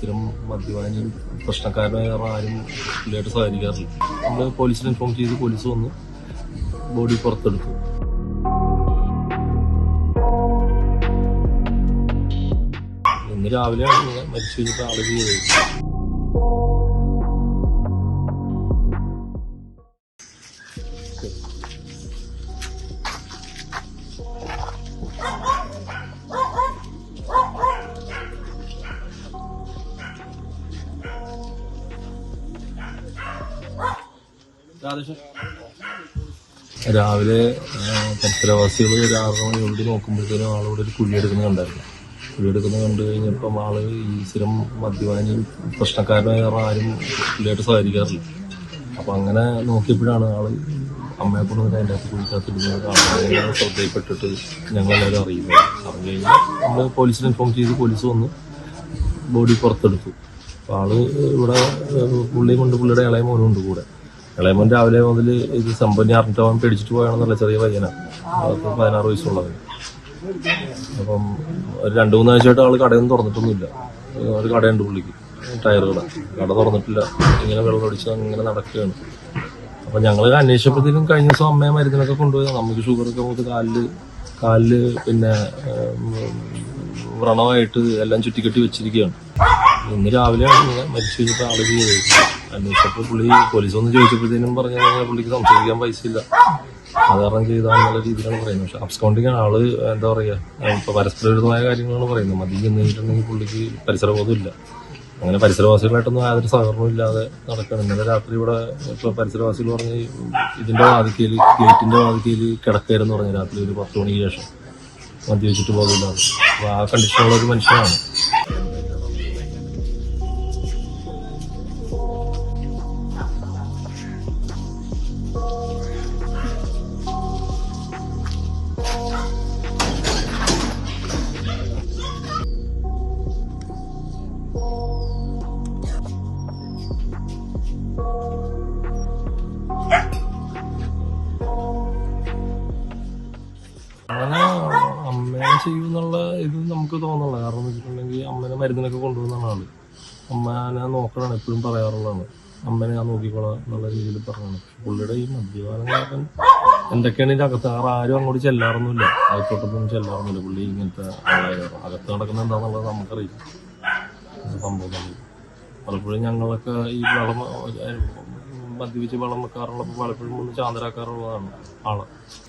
സ്ഥിരം മദ്യപാനിയും പ്രശ്നക്കാരനായ ആരും പുള്ളിയായിട്ട് സഹകരിക്കാറില്ല. നമ്മൾ പോലീസിനെ ഇൻഫോം ചെയ്ത് പോലീസ് വന്ന് ബോഡി പുറത്തെടുത്തു. ഇന്ന് രാവിലെയാണ് മരിച്ചു കഴിഞ്ഞിട്ട് ആൾ രാവിലെ പരിസരവാസികൾ ഒരു ആറ് മണിയോട് നോക്കുമ്പോഴത്തേനും ആളിവിടെ ഒരു കുഴിയെടുക്കുന്നത് കണ്ടായിരുന്നു. കുഴിയെടുക്കുന്നത് കണ്ടു കഴിഞ്ഞപ്പം ആൾ ഈ സ്ഥിരം മദ്യപാനിയും പ്രശ്നക്കാരനായ ആരും കുട്ടിയായിട്ട് സഹകരിക്കാറില്ല. അപ്പൊ അങ്ങനെ നോക്കിയപ്പോഴാണ് ആൾ അമ്മയെ കൊണ്ട് അതിന്റെ അകത്ത് കുഴിക്കകത്ത് ഇടുന്നത് കാണുന്നത് ശ്രദ്ധയിൽപ്പെട്ടിട്ട് ഞങ്ങളെല്ലാവരും അറിയുന്നത്. അറിഞ്ഞു കഴിഞ്ഞാൽ നമ്മൾ പോലീസിനെ ഇൻഫോം ചെയ്ത് പോലീസ് വന്ന് ബോഡി പുറത്തെടുത്തു. അപ്പൊ ആൾ ഇവിടെ പുള്ളിയും കൊണ്ട് പുള്ളിയുടെ ഇളയ മോനും ഉണ്ട് കൂടെ. ഇളയമോൻ രാവിലെ മുതൽ ഇത് സമ്പന്നി അറിഞ്ഞിട്ടവൻ പേടിച്ചിട്ട് പോയാണെന്നുള്ള ചെറിയ പയ്യനാണ് അവർക്ക് പതിനാറ് വയസ്സുള്ളത്. അപ്പം ഒരു രണ്ടു മൂന്നാഴ്ചയായിട്ട് ആൾ കടയൊന്നും തുറന്നിട്ടൊന്നുമില്ല. ഒരു കടയുണ്ട് പുള്ളിക്ക് ടയർ കട. കട തുറന്നിട്ടില്ല. ഇങ്ങനെ വെള്ളം അടിച്ച് അങ്ങനെ നടക്കുകയാണ്. അപ്പൊ ഞങ്ങൾ അന്വേഷിച്ചപ്പോഴത്തേക്കും കഴിഞ്ഞ ദിവസം അമ്മയെ മരുന്നിനൊക്കെ കൊണ്ടുപോയി. നമുക്ക് ഷുഗറൊക്കെ നമുക്ക് കാലിൽ കാലിൽ പിന്നെ വ്രണമായിട്ട് എല്ലാം ചുറ്റിക്കെട്ടി വെച്ചിരിക്കുകയാണ്. ഇന്ന് രാവിലെ മരിച്ചു കഴിഞ്ഞിട്ട് ആൾ ചെയ്തത് അന്വേഷിച്ചപ്പോൾ പുള്ളി പോലീസ് ഒന്ന് ചോദിച്ചപ്പോഴത്തേനും പറഞ്ഞു കഴിഞ്ഞാൽ പുള്ളിക്ക് സംസാരിക്കാൻ പൈസ ഇല്ല. അത് കാരണം രീതിയിലാണ് പറയുന്നത്. പക്ഷെ അബ്സ്കൗണ്ടിങ് ആൾ എന്താ പറയാ ഇപ്പൊ പരസ്പര വിരുദ്ധമായ കാര്യങ്ങളാണ് പറയുന്നത്. മതി എന്ന് കഴിഞ്ഞിട്ടുണ്ടെങ്കിൽ പുള്ളിക്ക് പരിസരബോധം ഇല്ല. അങ്ങനെ പരിസരവാസികളായിട്ടൊന്നും യാതൊരു സഹകരണവും ഇല്ലാതെ നടക്കണം. ഇന്നലെ രാത്രി ഇവിടെ ഇപ്പൊ പരിസരവാസികൾ പറഞ്ഞ് ഇതിന്റെ വാതിക്കയിൽ ഗേറ്റിന്റെ വാതിക്കയിൽ കിടക്കായിരുന്നു പറഞ്ഞു രാത്രി ഒരു പത്ത് മണിക്ക് ശേഷം. മദ്യവെച്ചിട്ട് പോകുന്നില്ലാതെ അപ്പൊ ആ കണ്ടീഷനുള്ള ഒരു മനുഷ്യനാണ്. അമ്മേനെ ചെയ്യുന്നുള്ള ഇത് നമുക്ക് തോന്നുന്നില്ല കാരണം എന്ന് വെച്ചിട്ടുണ്ടെങ്കിൽ അമ്മേനെ മരുന്നിനൊക്കെ കൊണ്ടുപോകുന്ന ആൾ അമ്മേനെ നോക്കണാണ് എപ്പോഴും പറയാറുള്ളതാണ്. അമ്മേനെ ഞാൻ നോക്കിക്കോളാം എന്നുള്ള രീതിയിൽ പറഞ്ഞാണ് പുള്ളിയുടെ ഈ മദ്യപാനം കാരണം എന്തൊക്കെയാണ് ഇതിന്റെ അകത്ത്? ആറ് ആരും അങ്ങോട്ട് ചെല്ലാറൊന്നുമില്ല. അകത്തോട്ടൊന്നും ചെല്ലാറൊന്നുമില്ല. പുള്ളി ഇങ്ങനത്തെ ആളായിരുന്നു അകത്ത് നടക്കുന്ന എന്താണെന്നുള്ളത് നമുക്കറിയില്ല. സംഭവം. പലപ്പോഴും ഞങ്ങളൊക്കെ ഈ വളം മദ്യപിച്ച് വളം വെക്കാറുള്ളപ്പോൾ പലപ്പോഴും ഒന്ന് ചാന്തരാക്കാറുള്ളതാണ് ആൾ.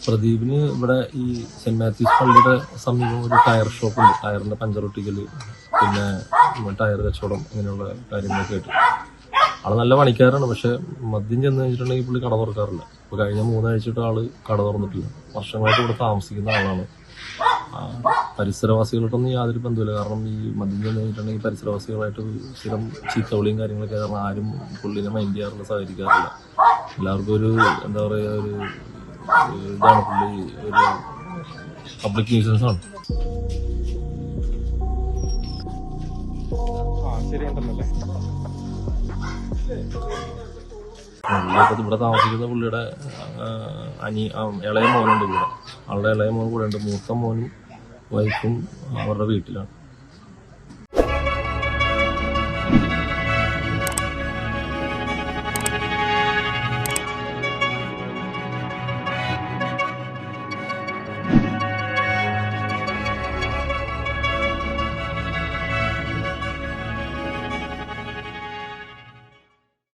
പ്രദീപിന് ഇവിടെ ഈ സെന്റ് മാത്യൂസ് പള്ളിയുടെ സമീപം ഒരു ടയർ ഷോപ്പ് ഉണ്ട് ടയറിന്റെ പഞ്ചറൊട്ടിക്കൽ പിന്നെ ടയർ കച്ചവടം ഇങ്ങനെയുള്ള കാര്യങ്ങളൊക്കെ ആയിട്ട്. ആൾ നല്ല പണിക്കാരാണ്. പക്ഷെ മദ്യം ചെന്ന് കഴിഞ്ഞിട്ടുണ്ടെങ്കിൽ പുള്ളി കട തുറക്കാറില്ല. ഇപ്പൊ കഴിഞ്ഞ മൂന്നാഴ്ചയിട്ട് ആൾ കട തുറന്നിട്ടില്ല. വർഷങ്ങളായിട്ട് ഇവിടെ താമസിക്കുന്ന ആളാണ്. പരിസരവാസികളായിട്ടൊന്നും യാതൊരു ബന്ധമില്ല കാരണം ഈ മദ്യം ചെന്നിട്ടുണ്ടെങ്കിൽ പരിസരവാസികളായിട്ട് സ്ഥിരം ചീത്തവിളിയും കാര്യങ്ങളൊക്കെ കാരണം ആരും പുള്ളിനെ മൈൻഡ് ചെയ്യാറില്ല സഹകരിക്കാറില്ല. എല്ലാവർക്കും ഒരു എന്താ പറയുക ഒരു ഇതാണ് പുള്ളി ഒരു പബ്ലിക് ന്യൂസൻസ് ആണ്. ഇവിടെ താമസിക്കുന്ന പുള്ളിയുടെ അനി ഇളയ മോനുണ്ട് ഇവിടെ. ആളുടെ ഇളയ മോൻ കൂടെ ഉണ്ട്. മൂത്ത മോനും വൈഫും അവരുടെ വീട്ടിലാണ്.